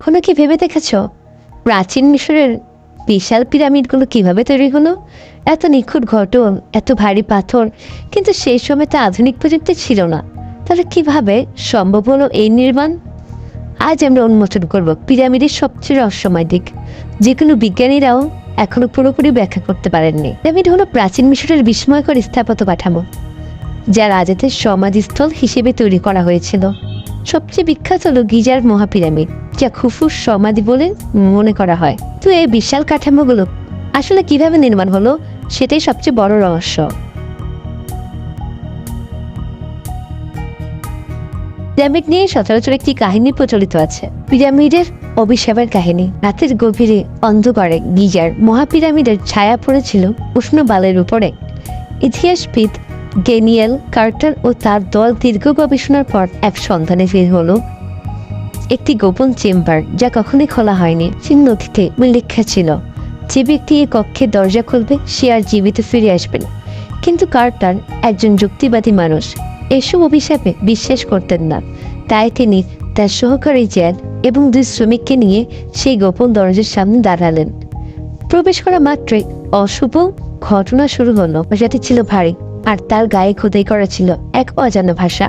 কখনো কি ভেবে দেখেছ? প্রাচীন মিশরের বিশাল পিরামিডগুলো কীভাবে তৈরি হলো? এত নিখুঁত ঘটন এত ভারী পাথর, কিন্তু সেই সময় তো আধুনিক প্রযুক্তি ছিল না। তাহলে কীভাবে সম্ভব হলো এই নির্মাণ? আজ আমরা উন্মোচন করব পিরামিডের সবচেয়ে রহস্যময় দিক। যে কোনো বিজ্ঞানীরাও এখনও পুরোপুরি ব্যাখ্যা করতে পারেননি। পিরামিড হলো প্রাচীন মিশরের বিস্ময়কর স্থাপত্য কাঠামো যা রাজাদের সমাধিস্থল হিসেবে তৈরি করা হয়েছিল। সবচেয়ে বিখ্যাত হল গিজার মহাপিরামিড, যা খুফুর সমাধি বলে মনে করা হয়। তো এই বিশাল কাঠামোগুলো আসলে কীভাবে নির্মাণ হলো, সেটাই সবচেয়ে বড় রহস্য। পিরামিড নিয়ে সচরাচর একটি কাহিনী প্রচলিত আছে। পিরামিডের অভিশাপের কাহিনী। রাতের গভীরে অন্ধকারে গিজার মহাপিরামিডের ছায়া পড়েছিল উষ্ণ বালের উপরে। ইতিহাসবিদ গেনিয়েল কার্টার ও তার দল দীর্ঘ গবেষণার পর এক সন্ধানে ফির হলো। একটি গোপন চেম্বার যা কখনোই খোলা হয়নি। চিহ্ন নথিতে লেখা ছিল, যে ব্যক্তি এই কক্ষের দরজা খুলবে, সে আর জীবিত ফিরে আসবে না। কিন্তু কার্টার একজন যুক্তিবাদী মানুষ। এসব অভিশাপে বিশ্বাস করতেন না। তাই তিনি তার সহকারী জ্যান এবং দুই শ্রমিককে নিয়ে সেই গোপন দরজার সামনে দাঁড়ালেন। প্রবেশ করা মাত্রই অশুভ ঘটনা শুরু হলো। যেটি ছিল ভারী। আর তার গায়ে খোদাই করা ছিল এক অজানা ভাষা।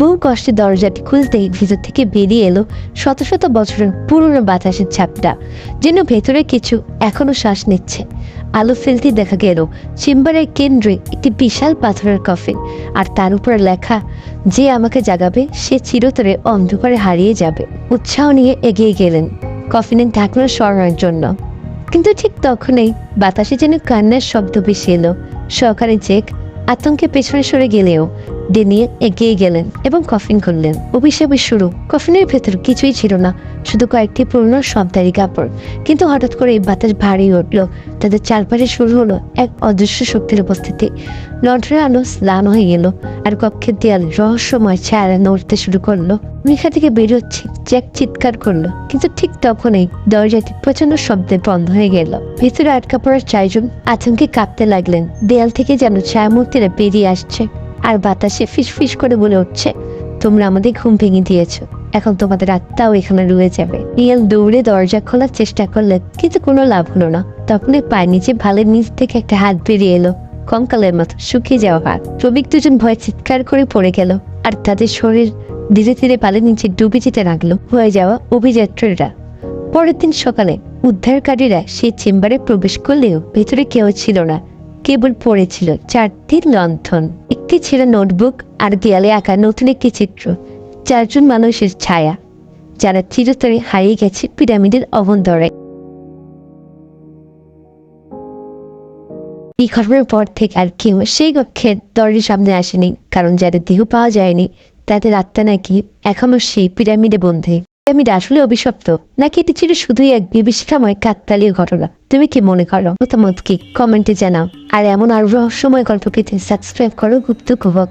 বহু কষ্টে দরজাটি খুলতেই ভিতর থেকে বেরিয়ে এলো শত শত বছরের পুরনো বাতাসের ছাপটা, যেন ভেতরে কিছু এখনও শ্বাস নিচ্ছে। আলো ফেলতে দেখা গেল চেম্বারের কেন্দ্রে একটি বিশাল পাথরের কফিন আর তার উপর লেখা, যে আমাকে জাগাবে, সে চিরতরে অন্ধকারে হারিয়ে যাবে। উৎসাহ নিয়ে এগিয়ে গেলেন কফিনের ঢাকনা সরানোর জন্য। কিন্তু ঠিক তখনই বাতাসে যেন কান্নার শব্দ ভেসে এলো। সহকারী চেক আতঙ্কে পেছনে সরে গেলেও ডেনিয়ে এগিয়ে গেলেন এবং কফিন খুললেন। অভিশাপের শুরু। কফিনের ভেতর কিছুই ছিল না, শুধু কয়েকটি পুরনো শব্দারি কাপড়। কিন্তু হঠাৎ করে এই বাতাস ভারী উঠল। তাদের চারপাশে শুরু হলো এক অদৃশ্য শক্তির উপস্থিতি। লন্ডনের আলো স্নান হয়ে গেল, আর কক্ষের দেয়াল রহস্যময় ছায়া নড়তে শুরু করল। মেঘা থেকে বেরোচ্ছে, জ্যাক চিৎকার করল, কিন্তু ঠিক তখনই দরজাটি প্রচণ্ড শব্দে বন্ধ হয়ে গেল। ভেতরে আটকা পড়ার চারজন আতঙ্কে কাঁপতে লাগলেন। দেয়াল থেকে যেন ছায়ামূর্তিরা বেরিয়ে আসছে। আর বাতাসে ফিস ফিস করে বলে উঠছে, তোমরা আমাদের ঘুম ভেঙে দিয়েছ। এখন তোমাদের আত্মাও এখানে রয়ে যাবে। রিয়েল দৌড়ে দরজা খোলার চেষ্টা করলে কিন্তু কোনো লাভ হলো না। তখন পায়ের নিচে ভালের নিচ থেকে একটা হাত বেরিয়ে এলো। কঙ্কালের মতো শুকিয়ে যাওয়া হাত শ্রমিক দুজন ভয়ে চিৎকার করে পড়ে গেল আর তাদের শরীর ধীরে ধীরে পালের নিচে ডুবে যেতে লাগল। হয়ে যাওয়া অভিযাত্রীরা। পরের দিন সকালে উদ্ধারকারীরা সেই চেম্বারে প্রবেশ করলেও ভেতরে কেউ ছিল না। কেবল পড়েছিল চারটি লণ্ঠন। একটি ছিল নোটবুক, আর দেয়ালে আঁকা নতুন একটি চিত্র, চারজন মানুষের ছায়া, যারা চিরতরে হারিয়ে গেছে পিরামিডের অবন্তরে এই ঘটনার পর থেকে আর কেউ সেই কক্ষের দরজার সামনে আসেনি, কারণ যাদের দেহ পাওয়া যায়নি, তাদের আত্মা নাকি এখনও সেই পিরামিডে বন্ধে পিরামিড আসলে অভিশপ্ত? নাকি এটি ছিল শুধুই এক বিভীষিকাময় কাকতালীয় ঘটনা? তুমি কি মনে করো? মতামত কি? কমেন্টে জানাও। আর এমন আর রহস্যময় গল্প পেতে সাবস্ক্রাইব করো গুপ্ত কুবক